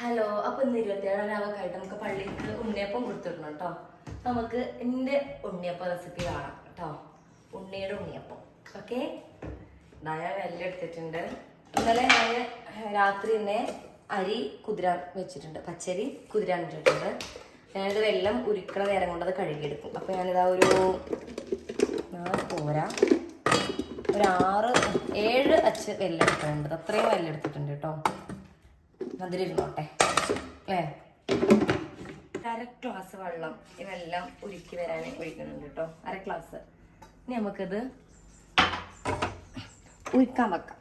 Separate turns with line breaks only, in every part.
Hello അപ്പൊ ഇന്ന് ഇരുപത്തിയേഴാം ആയിട്ട് നമുക്ക് പള്ളിക്ക് ഉണ്ണിയപ്പം കൊടുത്തിടണം കേട്ടോ. നമുക്ക് എന്റെ ഉണ്ണിയപ്പം റെസിപ്പി കാണാം കേട്ടോ. ഉണ്ണിയുടെ ഉണ്ണിയപ്പം. ഓക്കെ ഞാൻ വെല്ലം എടുത്തിട്ടുണ്ട്. ഇന്നലെ ഞാൻ രാത്രി തന്നെ അരി കുതിരാൻ വെച്ചിട്ടുണ്ട്. പച്ചരി കുതിരാൻ വെച്ചിട്ടുണ്ട്. ഞാനിത് വെള്ളം ഉരുക്കണ നേരം കൊണ്ട് അത് കഴുകിയെടുക്കും. അപ്പൊ ഞാനിതാ ഒരു നാല് പോരാ. ഒരു ആറ് ഏഴ് അച്ച് വെല്ലം എടുത്തിട്ടുണ്ട്. അത്രയും വെല്ലം കേട്ടോ ഇരുന്നോട്ടെ അല്ലേ? അര ഗ്ലാസ് വെള്ളം ഇതെല്ലാം ഉരുക്കി വരാൻ ഒഴിക്കുന്നുണ്ട് കേട്ടോ. അര ഗ്ലാസ്. ഇനി നമുക്കിത് ഉരുക്കാൻ വെക്കാം.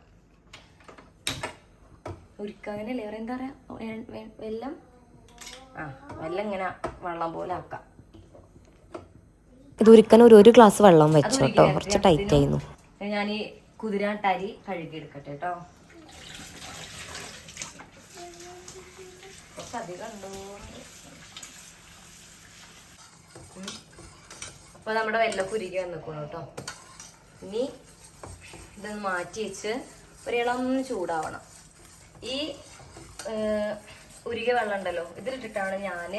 ഉരുക്കാനല്ലേ വേറെ എന്താ പറയാ? വെല്ലം? ആ വെല്ലം ഇങ്ങനെ വെള്ളം പോലെ ആക്കാം.
ഇത് ഉരുക്കാൻ ഒരു ഒരു ഗ്ലാസ് വെള്ളം വെച്ചോട്ടോ കുറച്ച് ടൈറ്റ് ആയിരുന്നു.
ഞാൻ ഈ കുതിരാട്ടരി കഴുകി എടുക്കട്ടെ കേട്ടോ. ഉണ്ടോ ഉം. അപ്പൊ നമ്മുടെ വെല്ല കുരുകി വന്നിക്കണു കേട്ടോ ഇനി ഇതൊന്ന് മാറ്റി വെച്ച് ഒരിളം ചൂടാവണം. ഈ ഉരുകിയ വെള്ളം ഉണ്ടല്ലോ ഇതിലിട്ടിട്ടാണ് ഞാൻ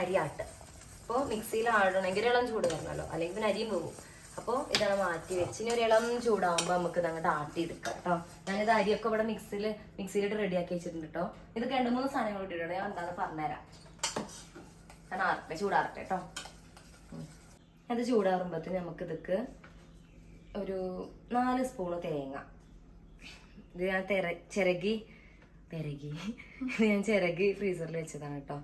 അരി ആട്ടുക. അപ്പോൾ മിക്സിയിൽ ആടണമെങ്കിൽ ഇളം ചൂട് വരണമല്ലോ അല്ലെങ്കിൽ പിന്നെ അരിയും പോകും അപ്പോൾ ഇതാണ് മാറ്റി വെച്ച്. ഇനി ഒരു ഇളം ചൂടാവുമ്പോൾ നമുക്ക് ഇത് അങ്ങോട്ട് ആട്ടി എടുക്കാം കേട്ടോ ഞാനിത് അരിയൊക്കെ ഇവിടെ മിക്സിയിൽ മിക്സിയിലിട്ട് റെഡിയാക്കി വെച്ചിട്ടുണ്ട് കേട്ടോ ഇത് രണ്ട് മൂന്ന് സാധനങ്ങൾ ഇട്ടിട്ടുണ്ട്. ഞാൻ എന്താണെന്ന് പറഞ്ഞുതരാം. ഞാൻ ആറട്ടെ ചൂടാറട്ടെ കേട്ടോ. അത് ചൂടാറുമ്പോഴത്തേന് നമുക്ക് ഇതൊക്കെ ഒരു നാല് സ്പൂണ് തേങ്ങ. ഇത് ഞാൻ തെര ചിരകി തിരകി ഞാൻ ചിരകി ഫ്രീസറിൽ വെച്ചതാണ് കേട്ടോ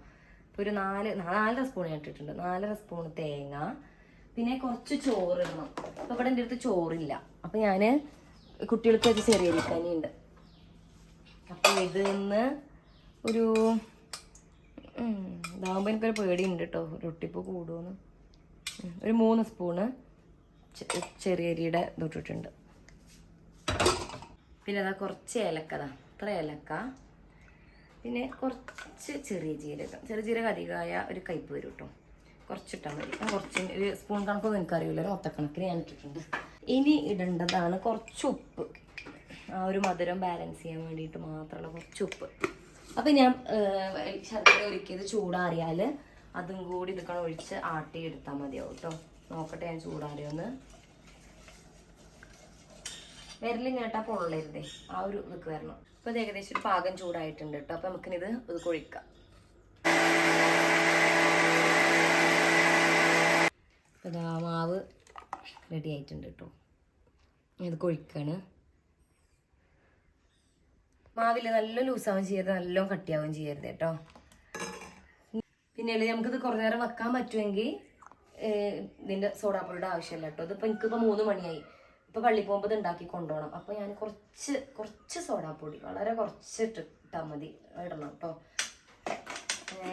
ഇപ്പോൾ ഒരു നാല് നാലര സ്പൂൺ ഞാൻ ഇട്ടിട്ടുണ്ട്. നാലര സ്പൂൺ തേങ്ങ പിന്നെ കുറച്ച് ചോറ് ഇടണം അപ്പോൾ ഇവിടെ എന്റെ അടുത്ത് ചോറില്ല. അപ്പോൾ ഞാൻ കുട്ടികൾക്ക് അത് ചെറിയ ഇരിക്കാനുണ്ട് അപ്പൊ ഇത് ഇതിന്ന് ഒരു ഉം, ഇതാകുമ്പോൾ എനിക്കൊരു പേടിയുണ്ട് കേട്ടോ റൊട്ടിപ്പ് കൂടുമെന്ന് ഒരു മൂന്ന് സ്പൂണ് ചെ- ചെറിയ അരിയുടെ ഇതിട്ടിട്ടുണ്ട് പിന്നെ അതാ കുറച്ച് ഏലക്കത അത്ര ഏലക്ക. പിന്നെ കുറച്ച് ചെറിയ ജീരകം. ചെറിയ ജീരകം അധികമായ ഒരു കയ്പ് വരും കേട്ടോ കുറച്ചിട്ടാൽ മതി. കുറച്ച് ഒരു സ്പൂൺ കണക്കൊന്നും എനിക്കറിയില്ല ഒരു ഒത്തക്കണക്കിന് ഞാൻ ഇട്ടിട്ടുണ്ട്. ഇനി ഇടേണ്ടതാണ് കുറച്ച് ഉപ്പ്. ആ ഒരു മധുരം ബാലൻസ് ചെയ്യാൻ വേണ്ടിയിട്ട് മാത്രമുള്ള കുറച്ച് ഉപ്പ്. അപ്പം ഞാൻ ശർക്കര ഒരുക്കിയത് ചൂടാറിയാൽ അതും കൂടി ഇതൊക്കെ ഒഴിച്ച് ആട്ടി എടുത്താൽ മതിയാവും കേട്ടോ നോക്കട്ടെ ഞാൻ ചൂടാറിയൊന്ന്. വിരലും കേട്ടാൽ പൊള്ളരുതേ. ആ ഒരു ഇതൊക്കെ വരണം. അപ്പോൾ ഇത് ഏകദേശം ഒരു പാകം ചൂടായിട്ടുണ്ട് കേട്ടോ അപ്പോൾ നമുക്കിനിത് ഇത് കൊഴിക്കാം. ഇതാ മാവ് റെഡി ആയിട്ടുണ്ട് കേട്ടോ. ഇത് കൊഴിക്കാണ്. മാവിൽ നല്ല ലൂസാവും ചെയ്യരുത് നല്ല കട്ടിയാവും ചെയ്യരുത് കേട്ടോ. പിന്നെ നമുക്കിത് കുറേ നേരം വെക്കാൻ പറ്റുമെങ്കിൽ ഇതിന്റെ സോഡാപ്പൊടിയുടെ ആവശ്യമില്ല കേട്ടോ. ഇതിപ്പോ എനിക്കിപ്പോൾ മൂന്ന് മണിയായി. ഇപ്പൊ പള്ളി പോകുമ്പോൾ ഉണ്ടാക്കി കൊണ്ടുപോകണം. അപ്പൊ ഞാൻ കുറച്ച് കുറച്ച് സോഡാപ്പൊടി വളരെ കുറച്ചിട്ട് ഇട്ടാൽ മതി. ഇടണം കേട്ടോ.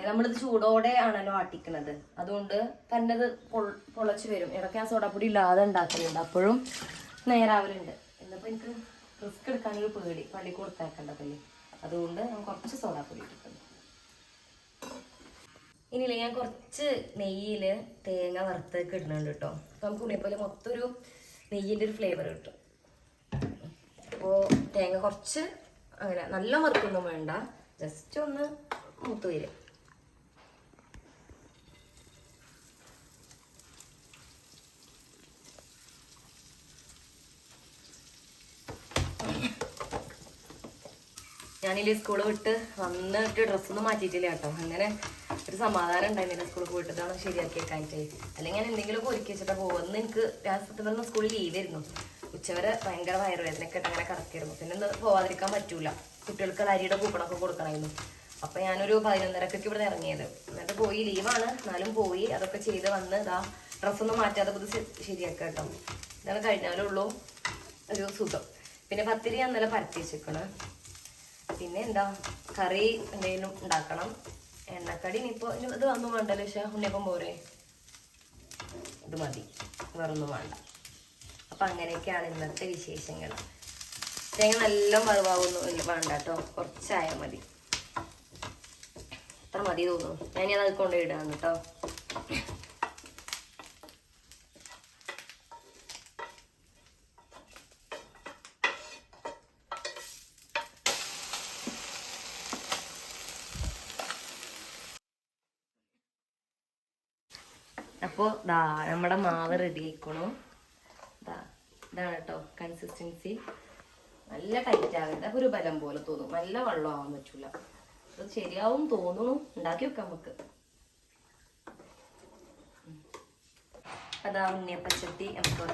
നമ്മളിത് ചൂടോടെ ആണല്ലോ ആട്ടിക്കണത്. അതുകൊണ്ട് തന്നെ ഇത് പൊളച്ച് വരും. ഇടയ്ക്ക് ആ സോഡാപ്പൊടി ഇല്ലാതെ ഉണ്ടാക്കലുണ്ട്. അപ്പോഴും നേരാവലുണ്ട് എന്നപ്പോ എനിക്ക് റിസ്ക് എടുക്കാനൊരു പേടി. പള്ളി കൊടുത്തേക്കണ്ടതല്ലേ അതുകൊണ്ട് ഞാൻ കുറച്ച് സോഡാപ്പൊടി എടുക്കുന്നു ഇനിയില്ലേ ഞാൻ കുറച്ച് നെയ്യിൽ തേങ്ങ വറുത്തൊക്കെ ഇടുന്നുണ്ട് കേട്ടോ. നമുക്ക് ഉണ്ണിയപ്പോലെ മൊത്തം ഒരു നെയ്യിന്റെ ഒരു ഫ്ലേവർ കിട്ടും. അപ്പോ തേങ്ങ കുറച്ച് അങ്ങനെ നല്ല വറുത്തൊന്നും വേണ്ട. ജസ്റ്റ് ഒന്ന് മൂത്ത് വരും. ഞാനില്ലേ സ്കൂൾ വിട്ട് വന്നിട്ട് ഡ്രസ്സൊന്നും മാറ്റിയിട്ടില്ല കേട്ടോ. അങ്ങനെ ഒരു സമാധാനം ഉണ്ടായിരുന്നില്ല സ്കൂളിൽ പോയിട്ടതാണ് ശരിയാക്കി വെക്കാനായിട്ട് അല്ലെങ്കിൽ ഞാൻ എന്തെങ്കിലുമൊക്കെ ഒരുക്കി വെച്ചിട്ടാ പോകുന്നത് എനിക്ക് ഞാൻ സത്യം പറഞ്ഞ സ്കൂളിൽ ലീവായിരുന്നു ഉച്ചവരെ ഭയങ്കര വയറുവേദനയൊക്കെ ആയിട്ട് അങ്ങനെ കറക്കിയിരുന്നു. പിന്നെ ഒന്ന് പോവാതിരിക്കാൻ പറ്റൂല. കുട്ടികൾക്ക് അരിയുടെ കൂപ്പണൊക്കെ കൊടുക്കണമായിരുന്നു. അപ്പൊ ഞാനൊരു പതിനൊന്നരക്കൊക്കെ ഇവിടെ ഇറങ്ങിയത്. എന്നിട്ട് പോയി ലീവാണ് എന്നാലും പോയി അതൊക്കെ ചെയ്ത് വന്ന് ഇതാ ഡ്രസ്സൊന്നും മാറ്റാതെ ഇത് ശരിയാക്കുക കേട്ടോ. ഇതാണ് കഴിഞ്ഞാലുള്ളൂ ഒരു സുഖം. പിന്നെ പത്തിരി നല്ല പരത്തി വെച്ചേക്കണ് പിന്നെ എന്താ കറി എന്തെങ്കിലും ഉണ്ടാക്കണം. എണ്ണക്കടി ഇനിയിപ്പോ ഇനി ഇത് വന്നു വേണ്ടല്ലോ പക്ഷേ ഉണ്ണിയപ്പം പോരെ? ഇത് മതി. വേറൊന്നും വേണ്ട. അപ്പൊ അങ്ങനെയൊക്കെയാണ് ഇന്നത്തെ വിശേഷങ്ങൾ. തേങ്ങ നല്ല വറുവാകുന്നു വേണ്ട കേട്ടോ. കുറച്ചായാൽ മതി. അത്ര മതി തോന്നുന്നു. ഞാൻ അത് കൊണ്ടുപോയിടാണ് കേട്ടോ. അപ്പോൾ ദാ നമ്മുടെ മാവ് റെഡി ആയിക്കണു. ദാ ഇതാണ് കേട്ടോ കൺസിസ്റ്റൻസി നല്ല ടൈറ്റ് ആകണ്ട ഒരു ബലം പോലെ തോന്നും. നല്ല വെള്ളം ആവാൻ പറ്റൂല. അത് ശരിയാവും തോന്നുന്നു ഉണ്ടാക്കി വെക്കാം നമുക്ക്. അതാ ഉണ്ണിയപ്പച്ചട്ടി നമുക്ക്.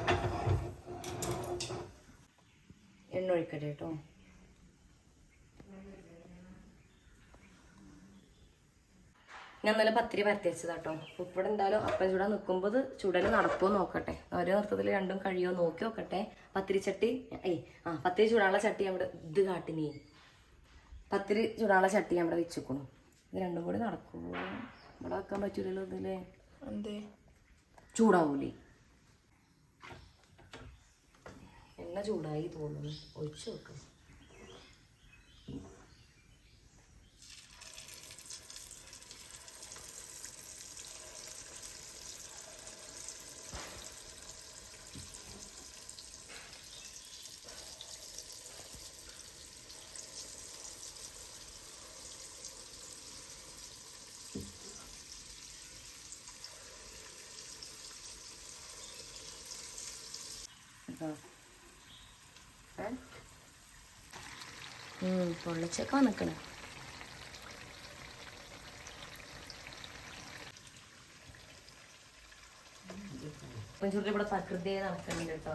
എണ്ണ ഒഴിക്കട്ടെ കേട്ടോ. ഞാൻ നല്ല പത്തിരി പരത്തി വെച്ചതാട്ടോ ഉപ്പിടെ എന്തായാലും അപ്പം ചൂടാൻ നിൽക്കുമ്പോൾ ചുടൽ നടക്കുമോ നോക്കട്ടെ. ഓരോ നൃത്തത്തിൽ രണ്ടും കഴിയുമോ നോക്കി നോക്കട്ടെ. പത്തിരി ചട്ടി ഏയ് ആ പത്തിരി ചൂടാനുള്ള ചട്ടി നമ്മുടെ ഇത് കാട്ടിനി. പത്തിരി ചൂടാനുള്ള ചട്ടി നമ്മുടെ വെച്ചേക്കണു. ഇത് രണ്ടും കൂടി നടക്കുമോ ഇവിടെ വെക്കാൻ പറ്റൂലല്ലോ ഇതില്ലേ
എന്തേ?
ചൂടാവൂലേ. എണ്ണ ചൂടായി തോന്നുന്നു. ഒഴിച്ചു വെക്കാം. പൊള്ളച്ചൊക്കെ വന്നിക്കണേ. ഇവിടെ പ്രകൃതിയെ നടക്കുന്നുണ്ട് കേട്ടോ.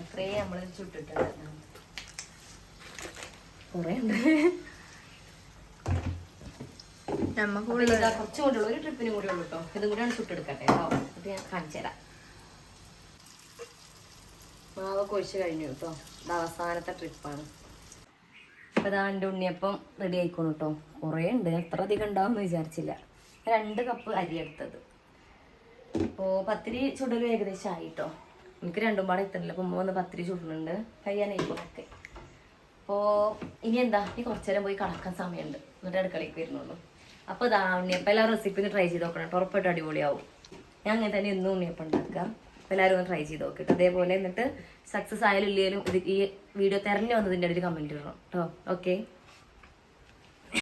അത്രേ നമ്മൾ ചുട്ടിട്ടുണ്ടായിരുന്നു. കുറേ ഉണ്ട്.
നമ്മക്ക്
അപ്പൊ ഇതാ കുറച്ച് ഒരു ട്രിപ്പിനും കൂടി ഉള്ളൂ കേട്ടോ. ഇതും കൂടിയാണ് ചുട്ടെടുക്കട്ടെ. കേട്ടോ അത് ഞാൻ കാണിച്ചു തരാം മാവൊക്കെ ഒഴിച്ച് കഴിഞ്ഞു കേട്ടോ ഇത് അവസാനത്തെ ട്രിപ്പാണ്. അപ്പൊ ഇതാ എന്റെ ഉണ്ണിയപ്പം റെഡി ആയിക്കോണു കേട്ടോ കുറേ ഉണ്ട്. എത്ര അധികം ഉണ്ടാവും എന്ന് വിചാരിച്ചില്ല. രണ്ട് കപ്പ് അരി എടുത്തത്. അപ്പോൾ പത്തിരി ചുടലും ഏകദേശം ആയി കേട്ടോ എനിക്ക് രണ്ടും പാടെ എത്തണില്ല. അപ്പം മൂന്ന് പത്തിരി ചുടുന്നുണ്ട്. കഴിയാനായിക്കോണൊക്കെ അപ്പോൾ ഇനി എന്താ? ഇനി കുറച്ചു നേരം പോയി കളക്കാൻ സമയമുണ്ട്. എന്നിട്ട് അടുക്കളയ്ക്ക് വരുന്നുള്ളൂ. അപ്പോൾ ഇതാ ഉണ്ണിയപ്പം എല്ലാ റെസിപ്പിയും ട്രൈ ചെയ്ത് നോക്കണം കേട്ടോ ഉറപ്പായിട്ട് അടിപൊളിയാവും. ഞാൻ അങ്ങനെ തന്നെ എന്നും ഉണ്ണിയപ്പം ഉണ്ടാക്കുക. അപ്പോൾ എല്ലാവരും ഒന്ന് ട്രൈ ചെയ്ത് നോക്കിയിട്ട് അതേപോലെ എന്നിട്ട് സക്സസ് ആയാലും ഇല്ലെങ്കിലും ഈ വീഡിയോ തെരഞ്ഞു വന്നതിന്റെ ഒരു കമന്റ് ഇടണം കേട്ടോ ഓക്കെ